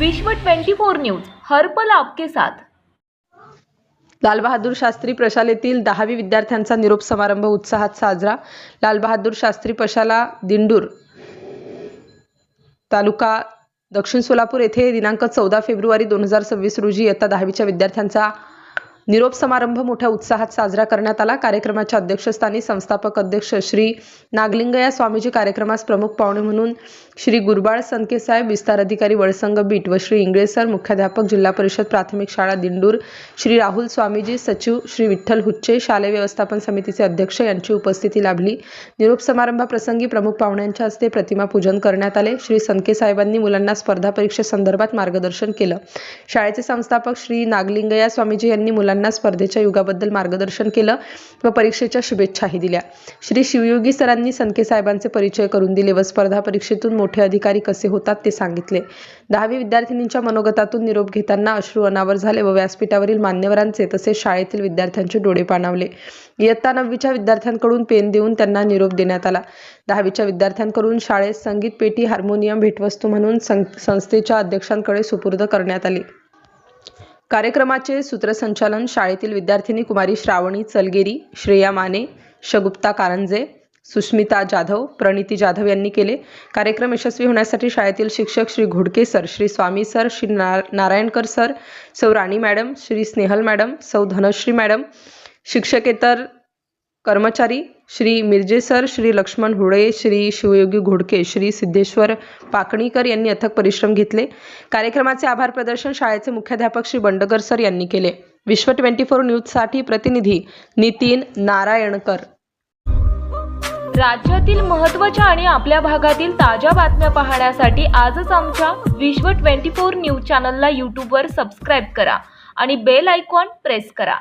विश्व 24 न्यूज हर पल आपके साथ. लालबहादूर शास्त्री प्रशालेतील दहावी विद्यार्थ्यांचा निरोप समारंभ उत्साहात साजरा. लालबहादूर शास्त्री प्रशाला दिंडूर तालुका दक्षिण सोलापूर येथे दिनांक चौदा फेब्रुवारी दोन हजार सव्वीस रोजी इयत्ता दहावीच्या विद्यार्थ्यांचा निरोप समारंभ मोठ्या उत्साहात साजरा करण्यात आला. कार्यक्रमाच्या अध्यक्षस्थानी संस्थापक अध्यक्ष श्री नागलिंगया स्वामीजी कार्यक्रमास प्रमुख पाहुणे म्हणून श्री गुरबाळ संके साहेब विस्तार अधिकारी वळसंग बीट व श्री इंगळेसर मुख्याध्यापक जिल्हा परिषद प्राथमिक शाळा दिंडूर श्री राहुल स्वामीजी सचिव श्री विठ्ठल हुच्चे शालेय व्यवस्थापन समितीचे अध्यक्ष यांची उपस्थिती लाभली. निरोप समारंभाप्रसंगी प्रमुख पाहुण्यांच्या हस्ते प्रतिमा पूजन करण्यात आले. श्री संके साहेबांनी मुलांना स्पर्धा परीक्षेसंदर्भात मार्गदर्शन केलं. शाळेचे संस्थापक श्री नागलिंगया स्वामीजी यांनी मुलांना स्पर्धेच्या युगाबद्दल मार्गदर्शन केलं व परीक्षेच्या शुभेच्छाही दिल्या. श्री शिवयोगी सरांनी संकेसाहेबांचे परिचय करून दिले व स्पर्धा परीक्षेतून मोठे अधिकारी कसे होतात ते सांगितले. दहावी विद्यार्थिनींच्या मनोगतातून निरोप घेताना अश्रू अनावर झाले व व्यासपीठावरील मान्यवरांचे तसेच शाळेतील विद्यार्थ्यांचे डोळे पाणावले. इयत्ता नववीच्या विद्यार्थ्यांकडून पेन देऊन त्यांना निरोप देण्यात आला. दहावीच्या विद्यार्थ्यांकडून शाळेत संगीत पेटी हार्मोनियम भेटवस्तू म्हणून संस्थेच्या अध्यक्षांकडे सुपूर्द करण्यात आली. कार्यक्रमाचे सूत्रसंचालन शाळेतील विद्यार्थिनी कुमारी श्रावणी चलगेरी श्रेया माने शगुप्ता कारंजे सुष्मिता जाधव प्रणिती जाधव यांनी केले. कार्यक्रम यशस्वी होण्यासाठी शाळेतील शिक्षक श्री घोडके सर श्री स्वामी सर श्री ना Narayankar sir Sau Rani madam Shri Snehal madam Sau Dhanashree madam शिक्षकेतर कर्मचारी श्री मिरजे सर श्री लक्ष्मण हुडे श्री शिवयोगी घोडके श्री सिद्धेश्वर पाकणीकर यांनी अथक परिश्रम घेतले. कार्यक्रमाचे आभार प्रदर्शन शाळेचे मुख्याध्यापक श्री बंडगर सर यांनी केले. विश्व ट्वेंटी फोर न्यूजसाठी प्रतिनिधी नितीन नारायणकर. राज्यातील महत्त्वाच्या आणि आपल्या भागातील ताज्या बातम्या पाहण्यासाठी आजच आमच्या विश्व 24 न्यूज चॅनलला यूट्यूबवर सबस्क्राईब करा आणि बेल आयकॉन प्रेस करा.